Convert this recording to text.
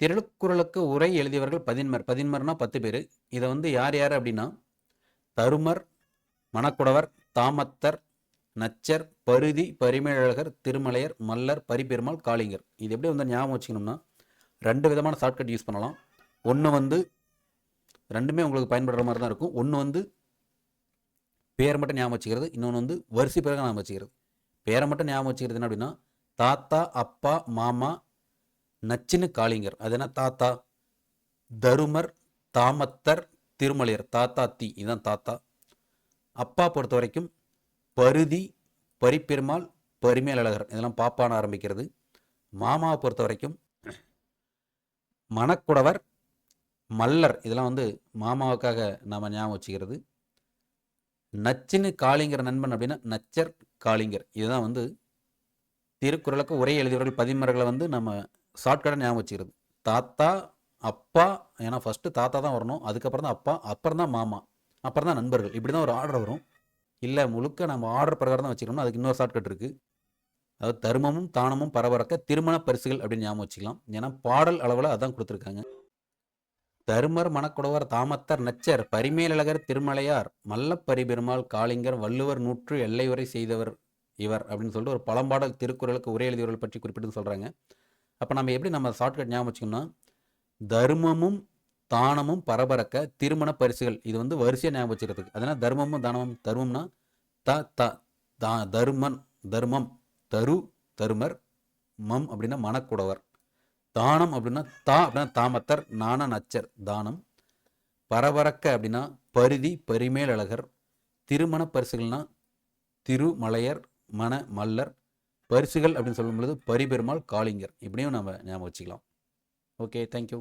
திருக்குறளுக்கு உரை எழுதியவர்கள் பதின்மர் பதின்மர்னா பத்து பேர். இதை வந்து யார் யார் அப்படின்னா தருமர் மணக்குடவர் தாமத்தர் நச்சர் பருதி பரிமேழகர் திருமலையர் மல்லர் பரிபெருமாள் காளிங்கர். இது எப்படி வந்து ஞாபகம் வச்சுக்கணும்னா ரெண்டு விதமான ஷார்ட்கட் யூஸ் பண்ணலாம். ஒன்று வந்து ரெண்டுமே உங்களுக்கு பயன்படுற மாதிரி தான் இருக்கும். ஒன்று வந்து பேர் மட்டும் ஞாபகம் வச்சுக்கிறது. இன்னொன்று வந்து வரிசை பிறகு ஞாபகம் வச்சுக்கிறது. பேரை மட்டும் ஞாபகம் வச்சுக்கிறது என்ன அப்படின்னா தாத்தா அப்பா மாமா நச்சின காளிங்கர். அது என்ன? தாத்தா. தருமர் தாமத்தர் திருமலையர். தாத்தா தி. இதுதான் தாத்தா. அப்பா பொறுத்த வரைக்கும் பருதி பரிப்பெருமாள் பரிமேலழகர். இதெல்லாம் பாப்பான ஆரம்பிக்கிறது. மாமாவை பொறுத்த வரைக்கும் மணக்குடவர் மல்லர். இதெல்லாம் வந்து மாமாவுக்காக நாம் ஞாபகம் வச்சுக்கிறது. நச்சின்னு காளிங்கர் நண்பன் அப்படின்னா நச்சர் காளிங்கர். இதுதான் வந்து திருக்குறளுக்கு உரை எழுதியவர்கள் பதிமர்களை வந்து நம்ம ஷார்ட்கட்டாக ஞாபகம் வச்சுக்கிறது. தாத்தா அப்பா ஏன்னா ஃபஸ்ட்டு தாத்தா தான் வரணும். அதுக்கப்புறம் தான் அப்பா அப்புறம் தான் மாமா அப்புறம் தான் நண்பர்கள். இப்படி தான் ஒரு ஆர்டர் வரும். இல்லை முழுக்க நம்ம ஆர்டர் பிரகாரம் தான் வச்சுக்கணும் அதுக்கு இன்னொரு ஷார்ட்கட் இருக்குது அதாவது தருமமும் தானமும் பரபரக்க திருமண பரிசுகள் அப்படின்னு ஞாபகம் வச்சுக்கலாம். ஏன்னா பாடல் அளவில் அதான் கொடுத்துருக்காங்க. தருமர் மணக்குடவர் தாமத்தர் நச்சர் பரிமேலழகர் திருமலையார் மல்லப்பரிபெருமாள் காளிங்கர் வள்ளுவர் நூற்று எல்லை வரை செய்தவர் இவர் அப்படின்னு சொல்லிட்டு ஒரு பழம்பாடல் திருக்குறளுக்கு உரை எழுதியவர்கள் பற்றி குறிப்பிட்டு சொல்கிறாங்க அப்போ நம்ம எப்படி நம்ம ஷார்ட்கட் ஞாபகம் வச்சுக்கணும்னா தர்மமும் தானமும் பரபரக்க திருமண பரிசுகள். இது வந்து வரிசையாக ஞாபகம் வச்சுக்கிறதுக்கு. அதனால் தர்மமும் தானமும் தர்மம்னா த த தா தருமன் தர்மம் தரு தருமர் மம் அப்படின்னா மணக்குடவர் தானம் அப்படின்னா தா அப்படின்னா தாமத்தர் நாண நச்சர். தானம். பரபரக்க அப்படின்னா பருதி பரிமேலழகர். திருமண பரிசுகள்னா திருமலையர் மண மல்லர். பரிசுகள் அப்படின்னு சொல்லும் பொழுது பரிபெருமாள் காளிங்கர். இப்படியும் நம்ம ஞாபகம் வச்சுக்கலாம். Okay thank you